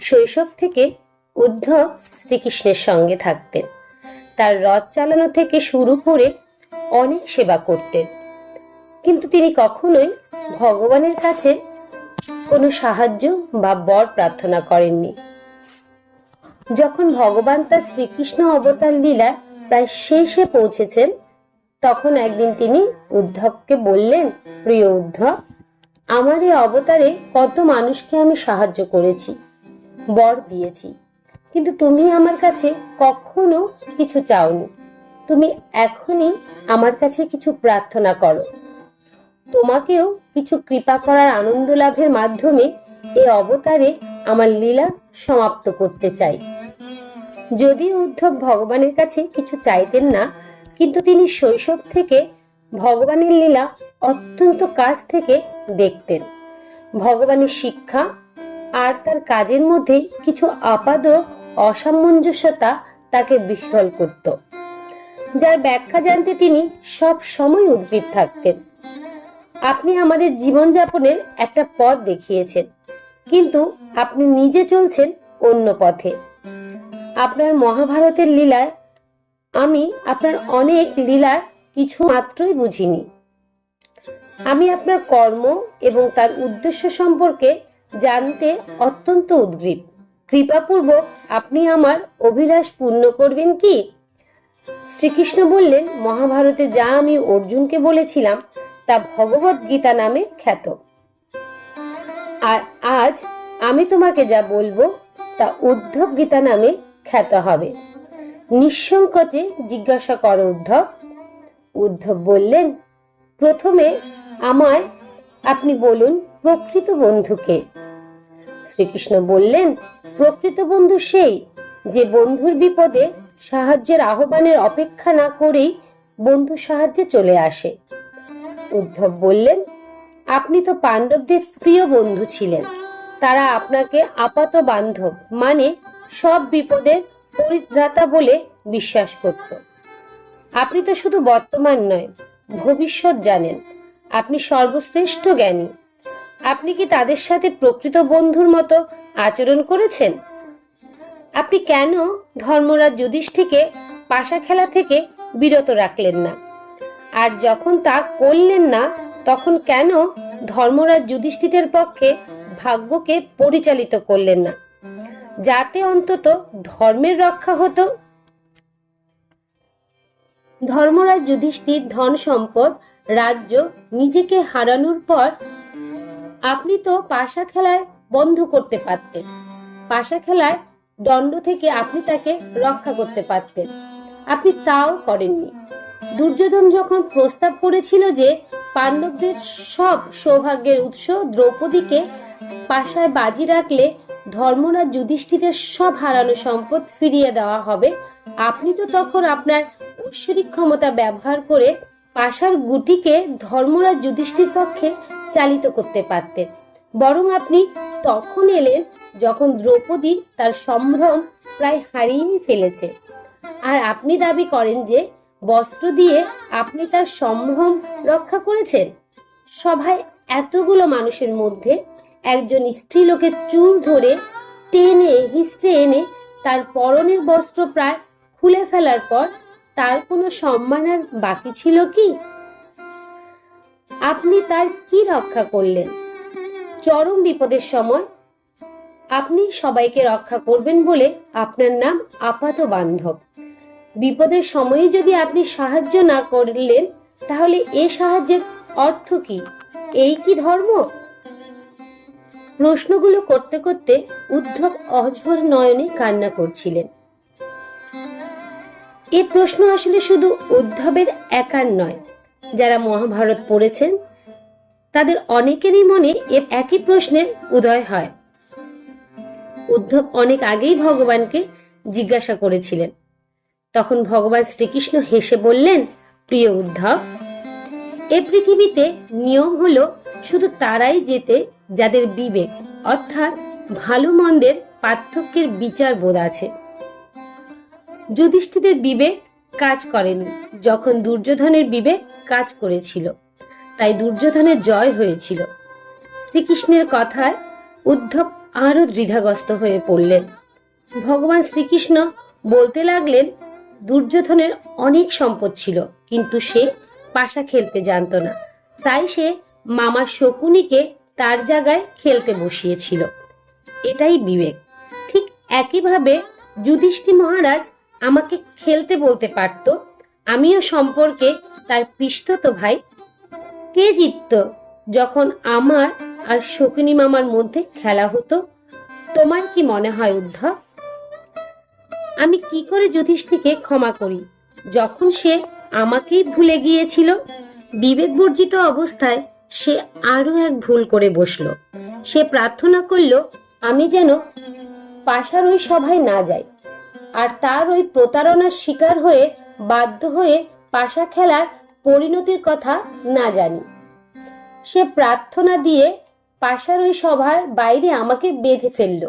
শৈশব থেকে উদ্ধব শ্রীকৃষ্ণের সঙ্গে থাকতেন। তার রথ চালানো থেকে শুরু করে অনেক সেবা করতেন। কিন্তু তিনি কখনোই ভগবানের কাছে কোনো সাহায্য বা বর প্রার্থনা করেননি। যখন ভগবান তার শ্রীকৃষ্ণ অবতার লীলা প্রায় শেষে পৌঁছেছেন, তখন একদিন তিনি উদ্ধবকে বললেন, প্রিয় উদ্ধব, আমার এই অবতারে কত মানুষকে আমি সাহায্য করেছি। বর দিয়েছি। কিন্তু তুমি আমার কাছে কখনো কিছু চাওনি। তুমি এখনই আমার কাছে কিছু প্রার্থনা করো। তোমাকেও কিছু কৃপা করার আনন্দ লাভের মাধ্যমে এই অবতারে আমার লীলা সমাপ্ত করতে চাই। যদি উদ্ধব ভগবানের কাছে কিছু চাইতেন না, কিন্তু তিনি শৈশব থেকে ভগবানের লীলা অত্যন্ত কাছ থেকে দেখতেন। ভগবানের শিক্ষা আর তার কাজের মধ্যে কিছু আপাদ অসামঞ্জস্যতা তাকে বিফল করত। যার ব্যাখ্যা জানতে তিনি সব সময় উদ্গ্রীব থাকতেন। আপনি আমাদের জীবনযাপনের একটা পথ দেখিয়েছেন, কিন্তু আপনি নিজে চলছেন অন্য পথে। আপনার মহাভারতের লীলায় আমি আপনার অনেক লীলার কিছু মাত্রই বুঝিনি। আমি আপনার কর্ম এবং তার উদ্দেশ্য সম্পর্কে জানতে অত্যন্ত উদ্গ্রীব। কৃপাপূর্বক আপনি আমার অভিলাষ পূর্ণ করবেন কি? শ্রীকৃষ্ণ বললেন, মহাভারতে যা আমি অর্জুনকে বলেছিলাম, তা ভগবত গীতা নামে খ্যাত। আর আজ আমি তোমাকে যা বলব, তা উদ্ধব গীতা নামে খ্যাত হবে। নিঃসংকোচে জিজ্ঞাসা করো উদ্ধব। উদ্ধব বললেন, প্রথমে আমায় আপনি বলুন প্রকৃত বন্ধুকে। শ্রীকৃষ্ণ বললেন, প্রকৃত বন্ধু সেই যে বন্ধুর বিপদে সাহায্যের আহ্বানের অপেক্ষা না করেই বন্ধু সাহায্যে চলে আসে। উদ্ধব বললেন, আপনি তো পাণ্ডবদের প্রিয় বন্ধু ছিলেন। তারা আপনাকে আপাত বান্ধব মানে সব বিপদের পরিত্রাতা বলে বিশ্বাস করত। আপনি তো শুধু বর্তমান নয়, ভবিষ্যৎ জানেন। আপনি সর্বশ্রেষ্ঠ জ্ঞানী। আপনি কি তাদের সাথে প্রকৃত বন্ধুর মতো আচরণ করেছেন? আপনি কেন ধর্মরাজ যুধিষ্ঠিকে পাশা খেলা থেকে বিরত রাখলেন না? আর যখন তা করলেন না, তখন কেন ধর্মরাজ যুধিষ্ঠিতের পক্ষে ভাগ্যকে পরিচালিত করলেন না? যাতে অন্তত ধর্মের রক্ষা হতো। ধর্মরাজ যুধিষ্ঠির ধন সম্পদ রাজ্য নিজেকে হারানোর পর আপনি তো পাশা খেলায় বন্ধ করতে পারতেন। পাশা খেলায় দণ্ড থেকে আপনি তাকে রক্ষা করতে পারতেন। আপনি তাও করেননি। দুর্যোধন যখন প্রস্তাব করেছিল যে পাণ্ডবদের সব সৌভাগ্যের উৎস দ্রৌপদীকে পাশায় বাজি রাখলে ধর্মরাজ যুধিষ্ঠিরের সব হারানো সম্পদ ফিরিয়ে দেওয়া হবে, আপনি তো তখন আপনার ঐশ্বরিক ক্ষমতা ব্যবহার করে পাশার গুটিকে ধর্মরাজ যুধিষ্ঠির পক্ষে চালিত করতে পারতেন। বরং আপনি তখন এলেন যখন দ্রৌপদী তার সম্ভ্রম প্রায় হারিয়েই ফেলেছে। আর আপনি দাবি করেন যে বস্ত্র দিয়ে আপনি তার সম্ভ্রম রক্ষা করেছেন? সভায় এতগুলো মানুষের মধ্যে একজন স্ত্রীলোকের চুল ধরে টেনে হিস্ট্রে এনে তার পরনের বস্ত্র প্রায় খুলে ফেলার পর তার কোনো সম্মান আর বাকি ছিল কি? আপনি তার কি রক্ষা করলেন? চরম বিপদের সময় আপনি সবাইকে রক্ষা করবেন বলে আপনার নাম আপাত বান্ধব। বিপদের সময়ে যদি আপনি সাহায্য না করলেন, তাহলে এ সাহায্যের অর্থ কি? এই কি ধর্ম? প্রশ্নগুলো করতে করতে উদ্ধব অঝোর নয়নে কান্না করছিলেন। এ প্রশ্ন আসলে শুধু উদ্ধবের একার নয় যারা মহাভারত পড়েছেন, তাদের অনেকেরই মনে একই প্রশ্নের উদয় হয়। উদ্ধব অনেক আগেই ভগবানকে জিজ্ঞাসা করেছিলেন। তখন ভগবান শ্রীকৃষ্ণ হেসে বললেন, প্রিয় উদ্ধব, এ পৃথিবীতে নিয়ম হলো শুধু তারাই যেতে যাদের বিবেক, অর্থাৎ ভালো মন্দের পার্থক্যের বিচার বোধ আছে। যুধিষ্ঠিদের বিবেক কাজ করেনি। যখন দুর্যোধনের বিবেক কাজ করেছিল। তাই দুর্যোধনের জয় হয়েছিল। শ্রীকৃষ্ণের কথায় উদ্ধব আরও দ্বিধাগ্রস্ত হয়ে পড়লেন। ভগবান শ্রীকৃষ্ণ বলতে লাগলেন, দুর্যোধনের অনেক সম্পদ ছিল, কিন্তু সে পাশা খেলতে জানতো না। তাই সে মামা শকুনিকে তার জায়গায় খেলতে বসিয়েছিল। এটাই বিবেক। ঠিক একইভাবে যুধিষ্ঠি মহারাজ আমাকে খেলতে বলতে পারত। আমিও সম্পর্কে তার পিস্তত ভাই। কে জিতত? যখন আমার আর শকুনি মামার মধ্যে খেলা হতো, তোমার কি মনে হয় উদ্ধব? আমি কি করে যুধিষ্ঠিকে ক্ষমা করি? যখন সে আমাকেই ভুলে গিয়েছিল, বিবেক বর্জিত অবস্থায় সে আরও এক ভুল করে বসল। সে প্রার্থনা করল, আমি যেন পাশার ওই সভায় না যাই। আর তার ওই প্রতারণার শিকার হয়ে বাধ্য হয়ে পাশা খেলার পরিণতির কথা না জানি। সে প্রার্থনা দিয়ে পাশার ওই সভার বাইরে আমাকে বেঁধে ফেলল।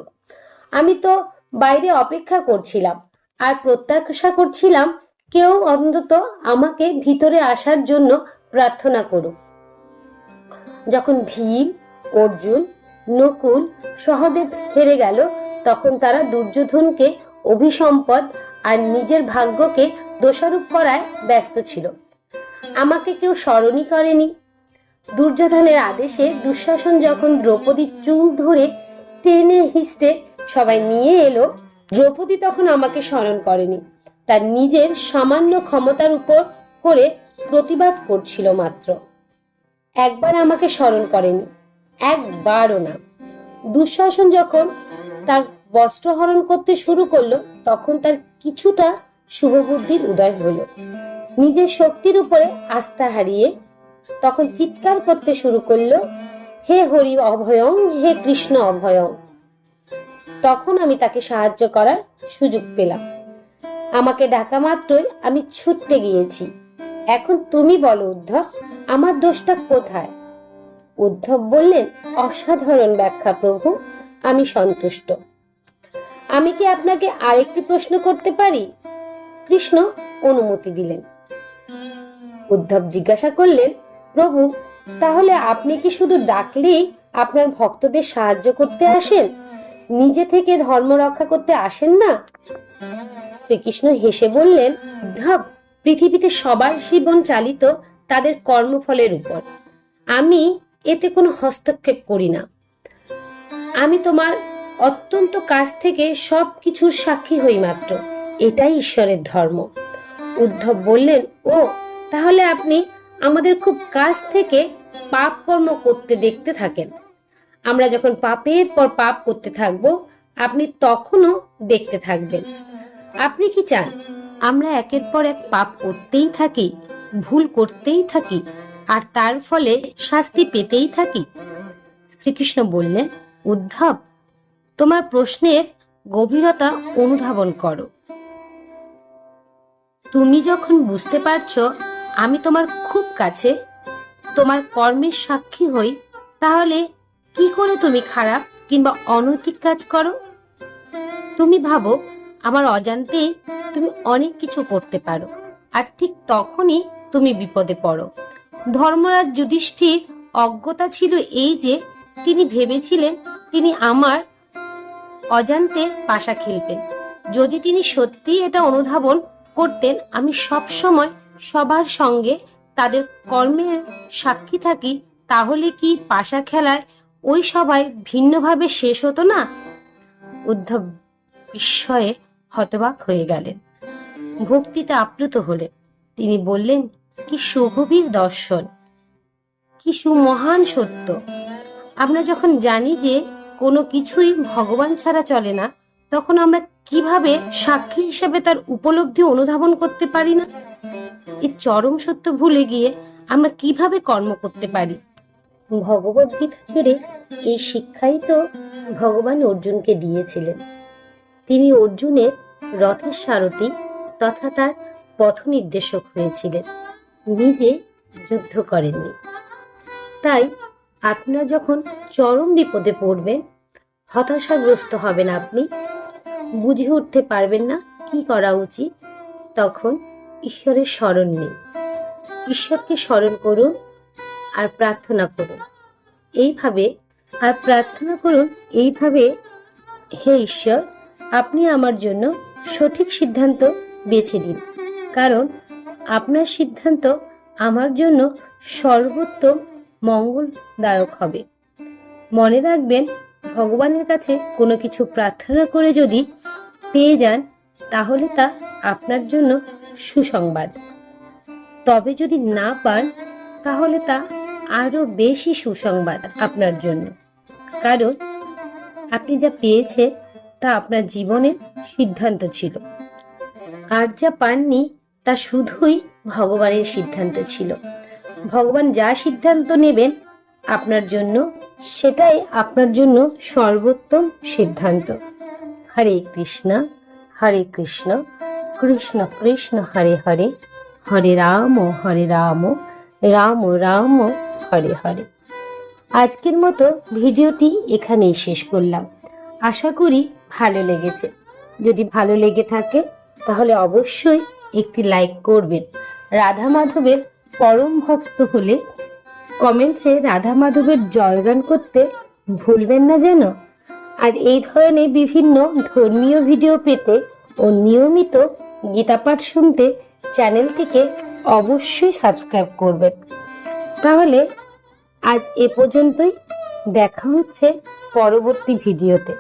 আমি তো বাইরে অপেক্ষা করছিলাম আর প্রত্যাশা করছিলাম কেউ অন্তত আমাকে ভিতরে আসার জন্য প্রার্থনা করুক। যখন ভীম, অর্জুন, নকুল, সহদেব হেরে গেল, তখন তারা দুর্যোধনকে অভিসম্পদ আর নিজের ভাগ্যকে দোষারোপ করায় ব্যস্ত ছিল। আমাকে কেউ স্মরণই করেনি। দুর্যোধনের আদেশে দুঃশাসন যখন দ্রৌপদীর চুল ধরে টেনে হিসতে সবাই নিয়ে এলো, দ্রৌপদী তখন আমাকে স্মরণ করেনি। তার নিজের সামান্য ক্ষমতার উপর করে প্রতিবাদ করছিল মাত্র। একবার আমাকে স্মরণ করেনি, একবারও না। দুঃশাসন যখন তার বস্ত্রহরণ করতে শুরু করল, তখন তার কিছুটা শুভবুদ্ধির উদয় হলো। নিজের শক্তির উপরে আস্থা হারিয়ে তখন চিৎকার করতে শুরু করল, হে হরি অভয়ং, হে কৃষ্ণ অভয়ং। তখন আমি তাকে সাহায্য করার সুযোগ পেলাম। আমাকে ডাকা মাত্রই আমি ছুটতে গিয়েছি। এখন তুমি বলো উদ্ধব, আমার দোষটা কোথায়? উদ্ধব বললেন, অসাধারণ ব্যাখ্যা প্রভু, আমি সন্তুষ্ট। আমি কি আপনাকে আরেকটি প্রশ্ন করতে পারি? কৃষ্ণ অনুমতি দিলেন। উদ্ধব জিজ্ঞাসা করলেন, প্রভু, তাহলে আপনি কি শুধু ডাকলেই আপনার ভক্তদের সাহায্য করতে আসেন? নিজে থেকে ধর্ম রক্ষা করতে আসেন না? শ্রীকৃষ্ণ হেসে বললেন, উদ্ধব, পৃথিবীতে সবার জীবন চালিত তাদের কর্মফলের উপর। আমি এতে কোনো হস্তক্ষেপ করি না। আমি তোমার অত্যন্ত কাছ থেকে সব কিছুর সাক্ষী হই মাত্র। এটাই ঈশ্বরের ধর্ম। উদ্ধব বললেন, ও তাহলে আপনি আমাদের খুব কাছ থেকে পাপ কর্ম করতে দেখতে থাকেন। আমরা যখন পাপের পর পাপ করতে থাকব, আপনি তখনও দেখতে থাকবেন। আপনি কি চান? আমরা একের পর এক পাপ করতেই থাকি, ভুল করতেই থাকি, আর তার ফলে শাস্তি পেতেই থাকি? শ্রীকৃষ্ণ বললেন, উদ্ধব, তোমার প্রশ্নের গভীরতা অনুধাবন করো। তুমি যখন বুঝতে পারছ আমি তোমার খুব কাছে, তোমার কর্মের সাক্ষী হই, তাহলে কি করে তুমি খারাপ কিংবা অনৈতিক কাজ করো? তুমি ভাবো, আমার অজান্তেই তুমি অনেক কিছু করতে পারো, আর ঠিক তখনই তুমি বিপদে পড়ো। ধর্মরাজ যুধিষ্ঠির অজ্ঞতা ছিল এই যে, তিনি ভেবেছিলেন তিনি আমার অজান্তে পাশা খেলবেন। যদি তিনি সত্যিই এটা অনুধাবন করতেন, আমি সব সময় সবার সঙ্গে তাদের কর্মের সাক্ষী থাকি, তাহলে কি পাশা খেলায় ওই সবাই ভিন্নভাবে শেষ হতো না? উদ্ধব বিস্ময়ে হতবাক হয়ে গেলেন। ভক্তিতে আপ্লুত হলেন। তিনি বললেন, কি সুগভীর দর্শন, কি সুমহান সত্য। আমরা যখন জানি যে কোনো কিছুই ভগবান ছাড়া চলে না, তখন আমরা কীভাবে সাক্ষী হিসেবে তার উপলব্ধি অনুধাবন করতে পারি না? এই চরম সত্য ভুলে গিয়ে আমরা কীভাবে কর্ম করতে পারি? ভগবত গীতা জুড়ে এই শিক্ষাই তো ভগবান অর্জুনকে দিয়েছিলেন। তিনি অর্জুনের রথের সারথি তথা তার পথ নির্দেশক হয়েছিলেন। নিজে যুদ্ধ করেননি। তাই আপনারা যখন চরম বিপদে পড়বেন, হতাশাগ্রস্ত হবেন আপনি, বুঝে উঠতে পারবেন না কি করা উচিত, তখন ঈশ্বরের স্মরণ নিন। ঈশ্বরকে স্মরণ করুন আর প্রার্থনা করুন। এইভাবে আর প্রার্থনা করুন, এইভাবে হে ঈশ্বর, আপনি আমার জন্য সঠিক সিদ্ধান্ত বেছে দিন কারণ আপনার সিদ্ধান্ত আমার জন্য সর্বোত্তম মঙ্গলদায়ক হবে। মনে রাখবেন, ভগবানের কাছে কোনো কিছু প্রার্থনা করে যদি পেয়ে যান, তাহলে তা আপনার জন্য সুসংবাদ। তবে যদি না পান, তাহলে তা আরও বেশি সুসংবাদ আপনার জন্য। কারণ আপনি যা পেয়েছে তা আপনার জীবনের সিদ্ধান্ত ছিল। আর যা পাননি, তা শুধুই ভগবানের সিদ্ধান্ত ছিল। ভগবান যা সিদ্ধান্ত নেবেন আপনার জন্য, সেটাই আপনার জন্য সর্বোত্তম সিদ্ধান্ত। হরে কৃষ্ণ হরে কৃষ্ণ। কৃষ্ণ কৃষ্ণ হরে হরে। হরে রাম হরে রাম রাম রাম, হরে হরে। আজকের মতো ভিডিওটি এখানেই শেষ করলাম। আশা করি ভালো লেগেছে। যদি ভালো লেগে থাকে, তাহলে অবশ্যই একটি লাইক করবেন। রাধা মাধবের পরম ভক্ত হলে কমেন্টসে রাধা মাধবের জয়গান করতে ভুলবেন না যেন। আর এই ধরনের বিভিন্ন ধর্মীয় ভিডিও পেতে ও নিয়মিত গীতাপাঠ শুনতে চ্যানেলটিকে অবশ্যই সাবস্ক্রাইব করবেন। তাহলে আজ এ পর্যন্তই। দেখা হচ্ছে পরবর্তী ভিডিওতে।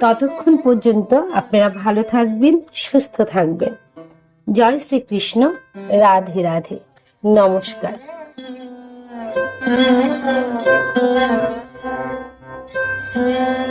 ততক্ষণ পর্যন্ত আপনারা ভালো থাকবেন, সুস্থ থাকবেন। জয় শ্রীকৃষ্ণ। রাধে রাধে। নমস্কার। Thank.